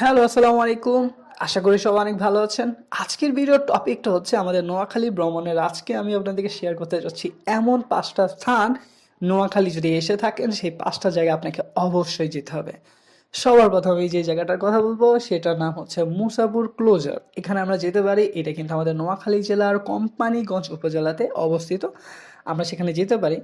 Hello, আসসালামু আলাইকুম। আশা করি সবাই অনেক ভালো আছেন। আজকের ভিডিওর টপিকটা হচ্ছে আমাদের নোয়াখালী ভ্রমণের। আজকে আমি আপনাদেরকে শেয়ার করতে যাচ্ছি এমন পাঁচটা স্থান নোয়াখালী যদি এসে থাকেন, সেই পাঁচটা জায়গা আপনাকে অবশ্যই যেতে হবে। সবার প্রথমে যে জায়গাটার কথা বলব, সেটার নাম হচ্ছে মুসাপুর ক্লোজার। এখানে আমরা যেতে পারি, এটা কিন্তু আমাদের নোয়াখালী জেলার কোম্পানিগঞ্জ উপজেলাতে অবস্থিত। আমরা সেখানে যেতে পারি।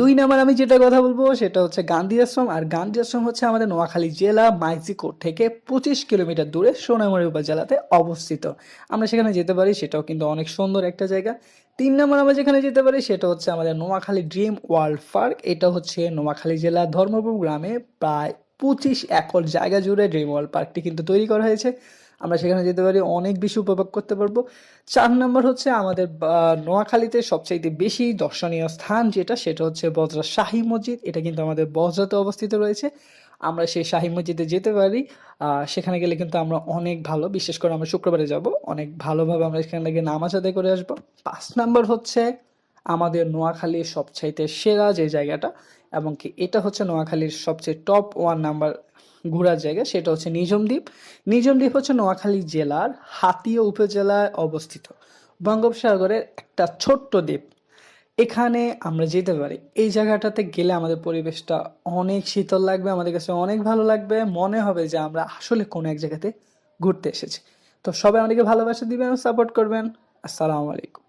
দুই নাম্বার আমি যেটা কথা বলব, সেটা হচ্ছে গান্ধী আশ্রম। আর গান্ধী আশ্রম হচ্ছে আমাদের নোয়াখালী জেলা মাইজিকোট থেকে পঁচিশ কিলোমিটার দূরে সোনামুড়ি উপজেলাতে অবস্থিত। আমরা সেখানে যেতে পারি, সেটাও কিন্তু অনেক সুন্দর একটা জায়গা। তিন নম্বর আমরা যেখানে যেতে পারি, সেটা হচ্ছে আমাদের নোয়াখালী ড্রিম ওয়ার্ল্ড পার্ক। এটা হচ্ছে নোয়াখালী জেলা ধর্মপুর গ্রামে প্রায় পঁচিশ একর জায়গা জুড়ে ড্রিম ওয়ার্ল্ড পার্কটি কিন্তু তৈরি করা হয়েছে। আমরা সেখানে যেতে পারি, অনেক বেশি উপভোগ করতে পারব। চার নম্বর হচ্ছে আমাদের নোয়াখালীতে সবচাইতে বেশি দর্শনীয় স্থান যেটা, সেটা হচ্ছে বজরা শাহী মসজিদ। এটা কিন্তু আমাদের বজরাতে অবস্থিত রয়েছে। আমরা সেই শাহী মসজিদে যেতে পারি। সেখানে গেলে কিন্তু আমরা অনেক ভালো, বিশেষ করে আমরা শুক্রবারে যাব। অনেক ভালোভাবে আমরা সেখানে গিয়ে নামাজ আদায় করে আসব। পাঁচ নম্বর হচ্ছে আমাদের নোয়াখালীর সবচাইতে সেরা যে জায়গাটা, এবং কি এটা হচ্ছে নোয়াখালীর সবচেয়ে টপ ওয়ান নাম্বার ঘোরার জায়গা সেটা হচ্ছে নিজম দ্বীপ নিজম দ্বীপ হচ্ছে নোয়াখালী জেলার হাতিয়া উপজেলায় অবস্থিত। বঙ্গোপসাগরের একটা ছোট্ট দ্বীপ। এখানে আমরা যেতে পারি। এই জায়গাটাতে গেলে আমাদের পরিবেশটা অনেক শীতল লাগবে, আমাদের কাছে অনেক ভালো লাগবে। মনে হবে যে আমরা আসলে কোনো এক জায়গাতে ঘুরতে এসেছি। তো সবাই আমাদেরকে ভালোবাসা দিবেন, সাপোর্ট করবেন। আসসালামু আলাইকুম।